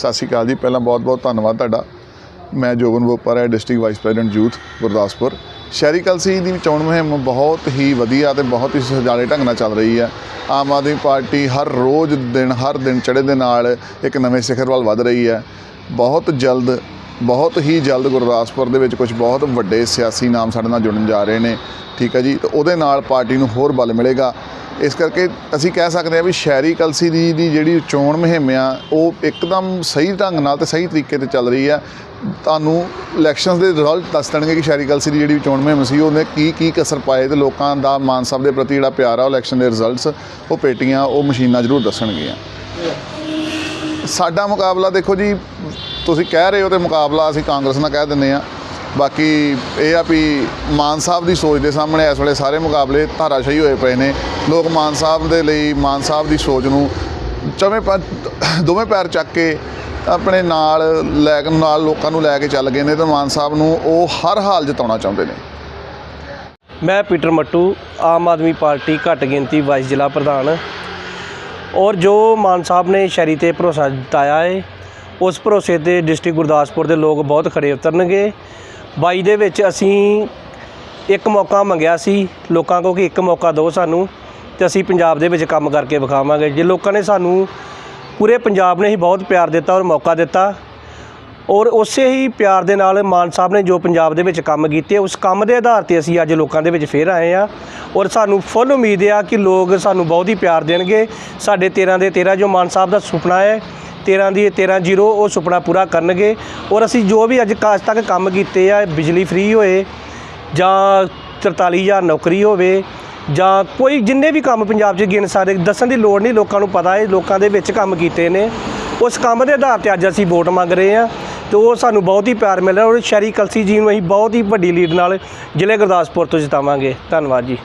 ਸਤਿ ਸ਼੍ਰੀ ਅਕਾਲ ਜੀ। ਪਹਿਲਾਂ ਬਹੁਤ-ਬਹੁਤ ਧੰਨਵਾਦ ਤੁਹਾਡਾ। ਮੈਂ ਜੋਗਨ ਬੋਪਰ ਹੈ, district vice president youth, Gurdaspur. Sherry Kalsi ਦੀ ਚੋਣ ਮੁਹਿੰਮ ਬਹੁਤ ਹੀ ਵਧੀਆ ਤੇ ਬਹੁਤ ਹੀ ਸੁਚਾਲੇ ਢੰਗ ਨਾਲ ਚੱਲ ਰਹੀ ਹੈ। ਆਮ ਆਦਮੀ ਪਾਰਟੀ ਹਰ ਰੋਜ਼ ਦਿਨ, ਹਰ ਦਿਨ ਚੜ੍ਹੇ ਦੇ ਨਾਲ ਇੱਕ ਨਵੇਂ ਸਿਖਰ ਵੱਲ ਵਧ ਰਹੀ ਹੈ। ਬਹੁਤ ਜਲਦ, ਬਹੁਤ ਹੀ ਜਲਦ ਗੁਰਦਾਸਪੁਰ ਦੇ ਵਿੱਚ ਕੁਝ ਬਹੁਤ ਵੱਡੇ ਸਿਆਸੀ ਨਾਮ ਸਾਡੇ ਨਾਲ ਜੁੜਨ ਜਾ ਰਹੇ ਨੇ। ਠੀਕ ਹੈ ਜੀ। ਤੇ ਉਹਦੇ ਨਾਲ ਪਾਰਟੀ ਨੂੰ ਹੋਰ ਬਲ ਮਿਲੇਗਾ। ਇਸ ਕਰਕੇ ਅਸੀਂ ਕਹਿ ਸਕਦੇ ਹਾਂ ਵੀ ਸ਼ਹਿਰੀ ਕਲਸੀ ਦੀ ਦੀ ਜਿਹੜੀ ਚੋਣ ਮੁਹਿੰਮ ਆ, ਉਹ ਇੱਕਦਮ ਸਹੀ ਢੰਗ ਨਾਲ ਤੇ ਸਹੀ ਤਰੀਕੇ ਤੇ ਚੱਲ ਰਹੀ ਹੈ ਤੁਹਾਨੂੰ ਇਲੈਕਸ਼ਨਸ ਦੇ ਰਿਜ਼ਲਟ ਦੱਸ ਦੇਣਗੇ ਕਿ ਸ਼ਹਿਰੀ ਕਲਸੀ ਦੀ ਜਿਹੜੀ ਚੋਣ ਮੁਹਿੰਮ ਸੀ, ਉਹਨੇ ਕੀ ਕੀ ਕਸਰ ਪਾਏ ਤੇ ਲੋਕਾਂ ਦਾ, ਮਾਨ ਸਾਹਿਬ ਦੇ ਪ੍ਰਤੀ ਜਿਹੜਾ ਪਿਆਰ ਆ, ਉਹ ਇਲੈਕਸ਼ਨ ਦੇ ਰਿਜ਼ਲਟਸ ਉਹ ਪੇਟੀਆਂ, ਉਹ ਮਸ਼ੀਨਾਂ ਜ਼ਰੂਰ ਦੱਸਣਗੀਆਂ। ਸਾਡਾ ਮੁਕਾਬਲਾ ਦੇਖੋ ਜੀ, ਤੁਸੀਂ ਕਹਿ ਰਹੇ ਹੋ ਤੇ ਮੁਕਾਬਲਾ ਅਸੀਂ ਕਾਂਗਰਸ ਨਾਲ ਕਹਿ ਦਿੰਦੇ ਆ ਬਾਕੀ ਇਹ ਆ ਵੀ ਮਾਨ ਸਾਹਿਬ ਦੀ ਸੋਚ ਦੇ ਸਾਹਮਣੇ ਇਸ ਵੇਲੇ ਸਾਰੇ ਮੁਕਾਬਲੇ ਧਾਰਾਸ਼ਾਹੀ ਹੋਏ ਪਏ ਨੇ। ਲੋਕ ਮਾਨ ਸਾਹਿਬ ਦੇ ਲਈ, ਮਾਨ ਸਾਹਿਬ ਦੀ ਸੋਚ ਨੂੰ ਚਵੇਂ ਦੋਵੇਂ ਪੈਰ ਚੱਕ ਕੇ ਆਪਣੇ ਨਾਲ ਲੈ ਕੇ, ਨਾਲ ਲੋਕਾਂ ਨੂੰ ਲੈ ਕੇ ਚੱਲ ਗਏ ਨੇ ਤੇ ਮਾਨ ਸਾਹਿਬ ਨੂੰ ਉਹ ਹਰ ਹਾਲ ਜਿਤਾਉਣਾ ਚਾਹੁੰਦੇ ਨੇ। ਮੈਂ ਪੀਟਰ ਮੱਟੂ, ਆਮ ਆਦਮੀ ਪਾਰਟੀ ਘੱਟ ਗਿਣਤੀ ਵਾਈਸ ਜ਼ਿਲ੍ਹਾ ਪ੍ਰਧਾਨ। ਔਰ ਜੋ ਮਾਨ ਸਾਹਿਬ ਨੇ ਸ਼ਹਿਰੀ ਤੇ ਭਰੋਸਾ ਜਤਾਇਆ ਹੈ ਉਸ ਭਰੋਸੇ ਤੇ ਡਿਸਟ੍ਰਿਕਟ ਗੁਰਦਾਸਪੁਰ ਦੇ ਲੋਕ ਬਹੁਤ ਖੜੇ ਉਤਰਨਗੇ। 22 ਦੇ ਵਿੱਚ ਅਸੀਂ ਇੱਕ ਮੌਕਾ ਮੰਗਿਆ ਸੀ, ਲੋਕਾਂ ਕੋਲ ਕਿ ਇੱਕ ਮੌਕਾ ਦਿਓ ਸਾਨੂੰ ਤੇ ਅਸੀਂ ਪੰਜਾਬ ਦੇ ਵਿੱਚ ਕੰਮ ਕਰਕੇ ਵਿਖਾਵਾਂਗੇ। ਜੇ ਲੋਕਾਂ ਨੇ ਸਾਨੂੰ ਪੂਰੇ ਪੰਜਾਬ ਨੇ ਹੀ ਬਹੁਤ ਪਿਆਰ ਦਿੱਤਾ ਔਰ ਮੌਕਾ ਦਿੱਤਾ ਔਰ ਉਸੇ ਹੀ ਪਿਆਰ ਦੇ ਨਾਲ ਮਾਨ ਸਾਹਿਬ ਨੇ ਜੋ ਪੰਜਾਬ ਦੇ ਵਿੱਚ ਕੰਮ ਕੀਤੇ, ਉਸ ਕੰਮ ਦੇ ਆਧਾਰ ਤੇ ਅਸੀਂ ਅੱਜ ਲੋਕਾਂ ਦੇ ਵਿੱਚ ਫੇਰ ਆਏ ਆ ਔਰ ਸਾਨੂੰ ਫੁੱਲ ਉਮੀਦ ਆ ਕਿ ਲੋਕ ਸਾਨੂੰ ਬਹੁਤ ਹੀ ਪਿਆਰ ਦੇਣਗੇ। ਸਾਡੇ 13 ਦੇ 13 ਜੋ ਮਾਨ ਸਾਹਿਬ ਦਾ ਸੁਪਨਾ ਹੈ 13 ਦੀ 13 ਜ਼ੀਰੋ, ਉਹ ਸੁਪਨਾ ਪੂਰਾ ਕਰਨਗੇ। ਔਰ ਅਸੀਂ ਜੋ ਵੀ ਅੱਜ ਕਾਜ ਤੱਕ ਕੰਮ ਕੀਤੇ ਆ, ਬਿਜਲੀ ਫ੍ਰੀ ਹੋਏ, ਜਾਂ 43000 ਨੌਕਰੀ ਹੋਵੇ, ਜਾਂ ਕੋਈ ਜਿੰਨੇ ਵੀ ਕੰਮ ਪੰਜਾਬ 'ਚ ਗਿਣ ਸਕਦੇ, ਦੱਸਣ ਦੀ ਲੋੜ ਨਹੀਂ, ਲੋਕਾਂ ਨੂੰ ਪਤਾ ਹੈ, ਲੋਕਾਂ ਦੇ ਵਿੱਚ ਕੰਮ ਕੀਤੇ ਨੇ। ਉਸ ਕੰਮ ਦੇ ਆਧਾਰ ਤੇ ਅੱਜ ਅਸੀਂ ਵੋਟ ਮੰਗ ਰਹੇ ਹਾਂ, ਤੇ ਉਹ ਸਾਨੂੰ ਬਹੁਤ ਹੀ ਪਿਆਰ ਮਿਲ ਰਿਹਾ, ਔਰ ਸ਼ਹਿਰੀ ਕਲਸੀ ਜੀ ਨੂੰ ਅਸੀਂ ਬਹੁਤ ਹੀ ਵੱਡੀ ਲੀਡ ਨਾਲ ਜ਼ਿਲ੍ਹੇ ਗੁਰਦਾਸਪੁਰ ਤੋਂ ਜਿਤਾਵਾਂਗੇ। ਧੰਨਵਾਦ ਜੀ।